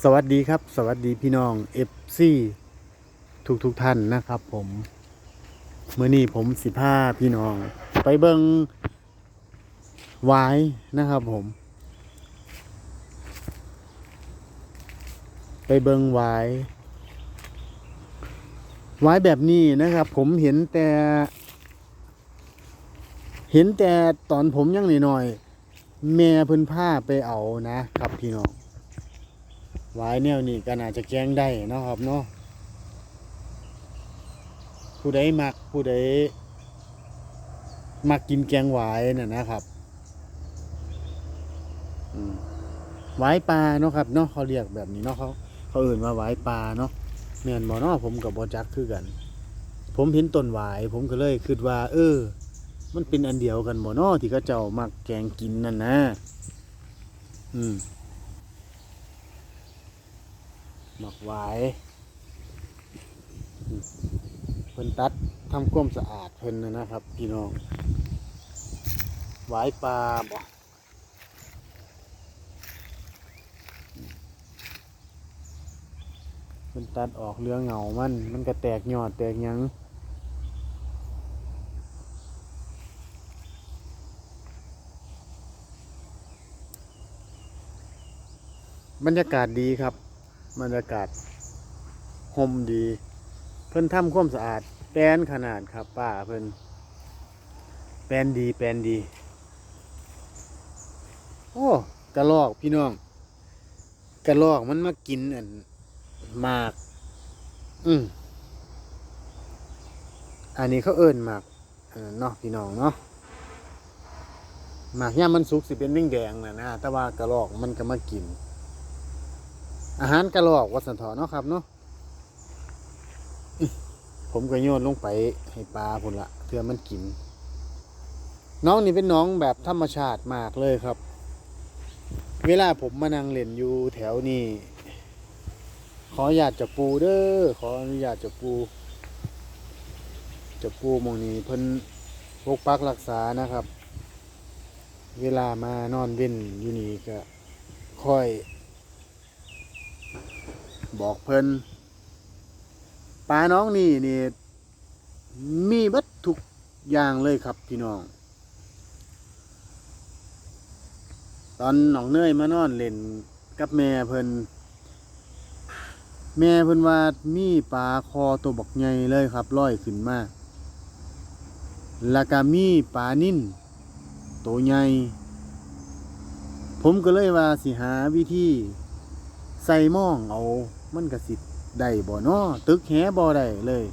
สวัสดีครับ สวัสดีพี่น้องเอฟซีทุกทุกท่านนะครับ ผมเมื่อนี้ผมสิผ้าพี่น้อง ไปเบิงหวายนะครับผม ไปเบิงหวายวายแบบนี้นะครับ ผมเห็นแต่ เห็นแต่ตอนผมยังหน่อยๆแม่เพิ่นผ้าไปเอานะครับ พี่น้อง วายแนวนี้ก็น่าจะแกงได้เนาะครับเนาะผู้ใดมักผู้ใดมักกินแกงหวายน่ะนะครับหวายปลาเนาะครับเนาะเขาเรียกแบบนี้เนาะเขาเขาเอื่นว่าหวายปลาเนาะแม่นบ่เนาะผมกับบอจักคือกัน ผมเห็นต้นหวาย ผมก็เลยคิดว่า เออ มันเป็นอันเดียวกันบ่เนาะที่เขาเจ้ามักแกงกินนั่นนะ อืม หมักไว้เพิ่นตัดทำความสะอาดเพิ่นนะนะครับ พี่น้องไว้ปลาบ่เพิ่นตัดออกเรือเหงามัน มันก็แตกยอดแตกยังบรรยากาศดีครับ บรรยากาศห่มดี เพิ่นทำความสะอาด แปลนขนาดครับป้าเพิ่นแปลนดีแปลนดี โอ้กระลอกพี่น้องกระลอกมันมากินอันหมาก อืมอันนี้เขาเอิ้นหมากเออเนาะพี่น้องเนาะหมากย่ามมันสุกสิเป็นนิ่งแดงนะนะแต่ว่ากระลอกมันก็มากิน อาหารกระรอกวัดสันทอเนาะครับเนาะผมก็โยนลงไปให้ปลาพุ่นละเพื่อมันกิน น้องนี่เป็นน้องแบบธรรมชาติมากเลยครับ เวลาผมมานั่งเล่นอยู่แถวนี้ขออนุญาตจะปูเด้อขออนุญาตจะปูจะปูมองนี้เพิ่นปกปักรักษานะครับ เวลามานอนเว้นอยู่นี่ก็ค่อย บอกเพิ่นปลาน้องนี่นี่มีบัดทุกอย่างเลยครับพี่น้อง ตอนหนองเนยมานอนเล่นกับแม่เพิ่นแม่เพิ่นว่ามีปลาคอตัวบักใหญ่เลยครับลอยขึ้นมาแล้วก็มีปลานิ่นตัวใหญ่ผมก็เลยว่าสิหาวิธีใส่หม่องเอา มันก็สิได้บ่เนาะตึกแหบ่ได้เลย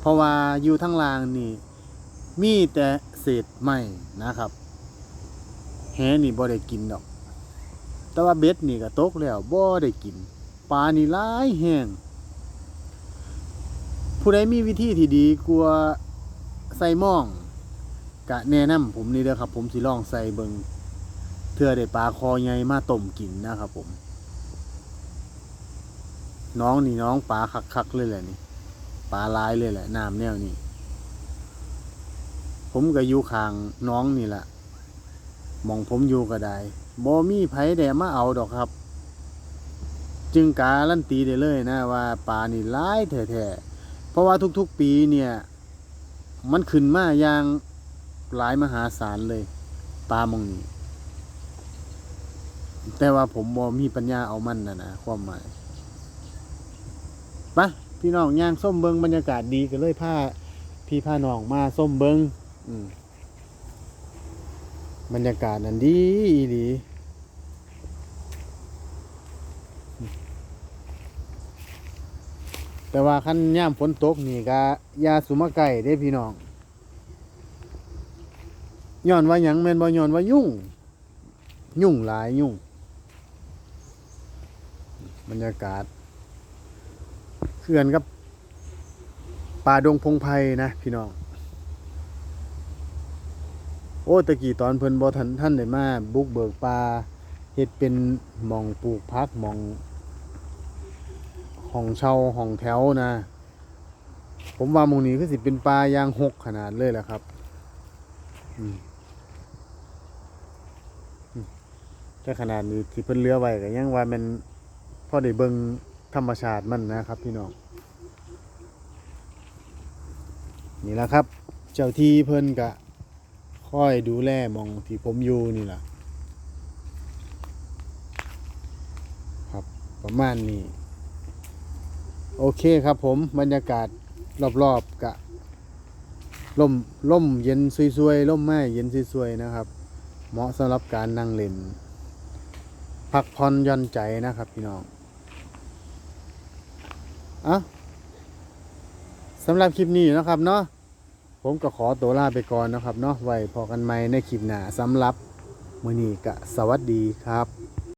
เพราะว่าอยู่ทั้งล่างนี่ มีแต่เศษไม้นะครับ แหนี่บ่ได้กินดอก แต่ว่าเบ็ดนี่ก็ตกแล้วบ่ได้กินปลานี่หลายแห้งผู้ใดมีวิธีที่ดีกว่าใส่หม่องก็แนะนำผมนี่เด้อครับ ผมสิลองใส่เบิงเทื่อได้ปลาคอใหญ่มาต้มกินนะครับผม น้องนี่น้องปลาคักๆเลยแหละนี่ปลาลายเลยแหละน้ำแนวนี้ผมก็อยู่ข้างน้องนี่แหละมองผมอยู่ก็ได้บ่มีไผแดมาเอาดอกครับ จึงการันตีได้เลยนะว่าปลานี่ลายแท้ๆเพราะว่าทุกๆปีเนี่ย มันขึ้นมาอย่างหลายมหาศาลเลยปลามองนี้แต่ว่าผมบ่มีปัญญาเอามันนะนะความหมาย ไปพี่น้องย่างส้มเบิงบรรยากาศดีกันเลยผ้าพี่ผ้าน้องมาส้มเบิงบรรยากาศนั่นดีดีแต่ว่าขั้นย่ามฝนตกนี่ก็ยาสุมาไก่เด้พี่น้องย้อนว่าหยังแม่นบ่ย้อนว่ายุ่ง ยุ่งหลายยุ่ง บรรยากาศ ขื่อนกับป่าดงพงไพ่นะพี่น้อง โอ้ตะกี้ตอนเพิ่นบ่ทันท่านได้มาบุกเบิกป่าเฮ็ดเป็นหม่องปลูกพักหม่องห้องเช่าห้องแถวนะ ผมว่าหมู่นี้คือสิเป็นป่ายางหกขนาดเลยแหละครับอืมอืมแต่ขนาดนี้ที่เพิ่นเลือไว้ก็ยังว่ามันพออได้เบิ่ง ธรรมชาติมันนะครับพี่น้องนี่แหละครับ เจ้าที่เพิ่นกะคอยดูแลมองที่ผมอยู่นี่แหละครับประมาณนี้ โอเคครับผมบรรยากาศรอบๆกะล่มล่มเย็นซวยๆล่มไม้เย็นซวยๆนะครับ เหมาะสำหรับการนั่งเล่นพักผ่อนย่อนใจนะครับพี่น้อง อะสำหรับคลิปนี้นะครับเนาะผมก็ขอตัวลาไปก่อนนะครับเนาะไว้พอกันใหม่ในคลิปหน้าสำหรับมือนี้กะสวัสดีครับ